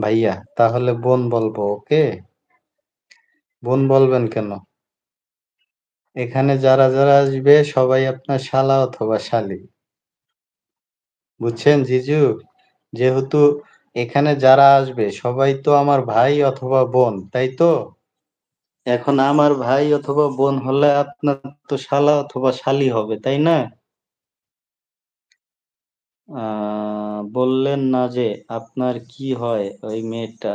ভাইয়া, তাহলে বোন বলব, ওকে? বোন বলবেন কেন? এখানে যারা যারা আসবে, সবাই আপনার শালা অথবা শালি। বুঝছেন, জিজু? যেহেতু এখানে যারা আসবে, সবাই তো আমার ভাই অথবা বোন, তাই তো? এখন আমার ভাই অথবা বোন হলে আপনার তো শালা অথবা শালি হবে, তাই না? বললেন না যে আপনার কি হয় ওই মেয়েটা?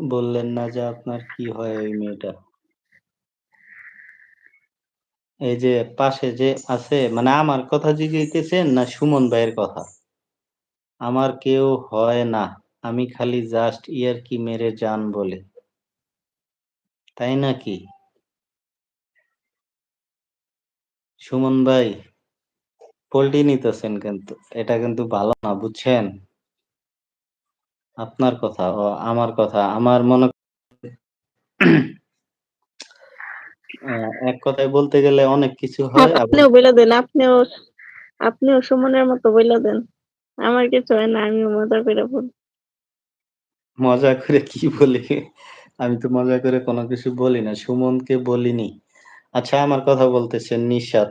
বললেন না যে আপনার কি হয় ওই মেয়েটা। এই যে পাশে যে আছে মানে আমার কথা জিজ্ঞেসেন না সুমন ভাইয়ের কথা? আমার কেউ হয় না, আমি খালি জাস্ট ইয়ার কি মেরে যান বলে। তাই নাকি? সুমন ভাই পোল্ট্রি নিতেছেন কিন্তু এটা কিন্তু ভালো না বুঝছেন? আপনার কথা ও আমার কথা আমার মনে এক কথায় বলতে গেলে অনেক কিছু হয় আপনিও বলে দেন আপনিও আপনিও সুমনের মতো বলে দেন। আমার কিছু হয় না আমিও মজা করে বলি। মজা করে কি বলি? আমি তো মজা করে কোনো কিছু বলি না সুমনকে বলিনি। আচ্ছা আমার কথা বলতেছেন নিশাত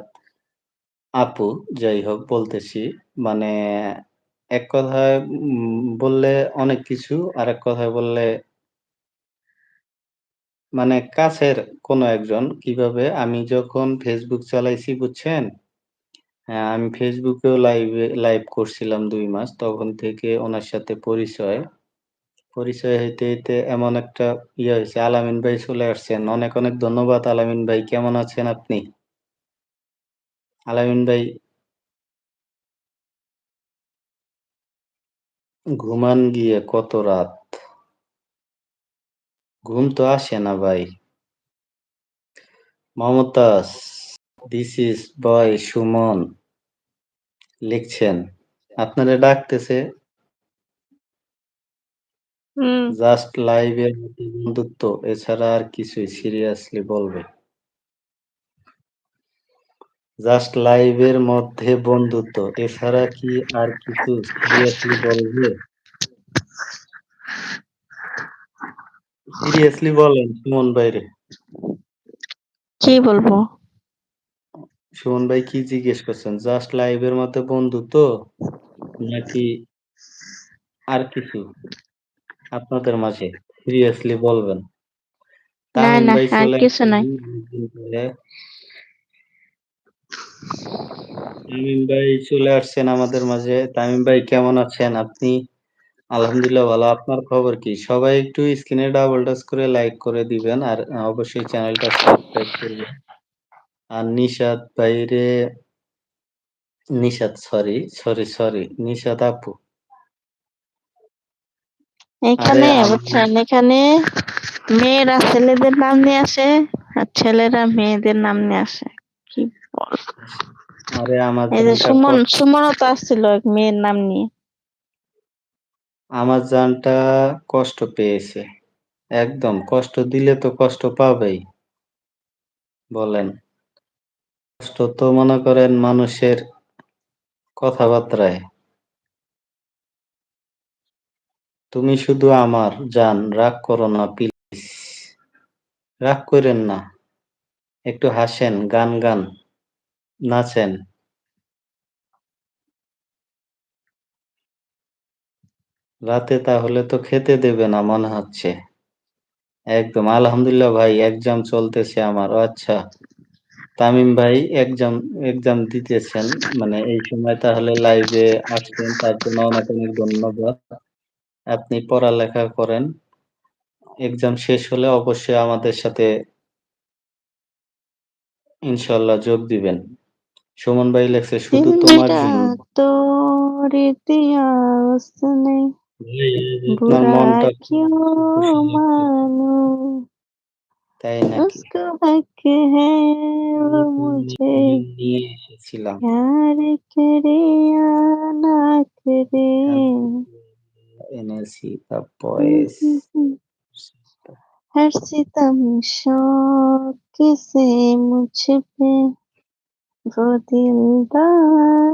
আপু, যাই হোক বলতেছি। মানে এক কথায় বললে অনেক কিছু আর এক কথায় বললে মানে কাছের কোনো একজন। কীভাবে? আমি যখন ফেসবুক চালাইছি, বুঝছেন? হ্যাঁ আমি ফেসবুকেও লাইভে লাইভ করছিলাম দুই মাস। তখন থেকে ওনার সাথে পরিচয়। পরিচয় হইতে হইতে এমন একটা ইয়ে হয়েছে। আলামিন ভাই চলে আসছেন। অনেক অনেক ধন্যবাদ আলামিন ভাই। কেমন আছেন আপনি? আলামিন ভাই, ঘুমান গিয়ে কত রাত? ঘুম তো আসে না ভাই। Momtaz this is boy Suman, লিখছেন। আপনারা ডাকতেছে হুম। জাস্ট লাইভের মধ্যে বন্ধুত্ব এছাড়া আর কিছুই সিরিয়াসলি বলবে জাস্ট লাইভ এর মধ্যে বন্ধুত্ব এছাড়া কি আর কিছু সিরিয়াসলি বলবে? সিরিয়াসলি বলেন সুমন ভাইরে। কি বলব? সুমন ভাই কি জিজ্ঞেস করছেন? জাস্ট লাইভ এর মধ্যে বন্ধুত্ব নাকি আর কিছু? আপনাদের মাঝে সিরিয়াসলি বলবেন। না তামিম না ভাই আর চলে কিছু নাই। আসছেন তামিম ভাই চলে আসছেন আমাদের মাঝে। তামিম ভাই কেমন আছেন আপনি? আলহামদুলিল্লাহ ভালো। আপনার খবর কি? সবাই একটু স্ক্রিনে ডাবল টাচ করে লাইক করে দিবেন আর অবশ্যই চ্যানেলটা সাবস্ক্রাইব করবেন। আর নিশাদ ভাইরে Nishad sorry sorry sorry Nishad আপু। এখানে বুঝছেন? এখানে মেয়েরা ছেলেদের নাম নিয়ে আসে আর ছেলেরা মেয়েদের নাম নিয়ে আসে। কি বল? আরে আমার এই যে সুমন সুমনও তো আসছিল এক মেয়ের নাম নিয়ে। আমার জানটা কষ্ট পেয়েছে। একদম কষ্ট দিলে তো কষ্ট পাবেই। বলেন। কষ্ট তো মনে করেন মানুষের কথাবার্তায় তুমি শুধু আমার, জান, রাগ করো না প্লিজ রাগ করেন না। একটু হাসেন, গান গান, নাচেন। রাতে তাহলে তো খেতে দেবে না, মনে হচ্ছে। একদম, আলহামদুলিল্লাহ ভাই এক্সাম চলতেছে আমার। আচ্ছা তামিম ভাই এক্সাম এক্সাম দিতেছেন। মানে এই সময় তাহলে লাইভে আসছেন তার জন্য অনেক অনেক ধন্যবাদ। আপনি পড়ালেখা করেন এক্সাম শেষ হলে অবশ্যই আমাদের সাথে ইনশাল্লাহ যোগ দিবেন। সুমন ভাই লেখছে শুধু তোমার তাই নাকি? নিয়ে এসেছিলাম। हँसी का पॉइस हर सितम शौक से मुझ पे वो दिलदार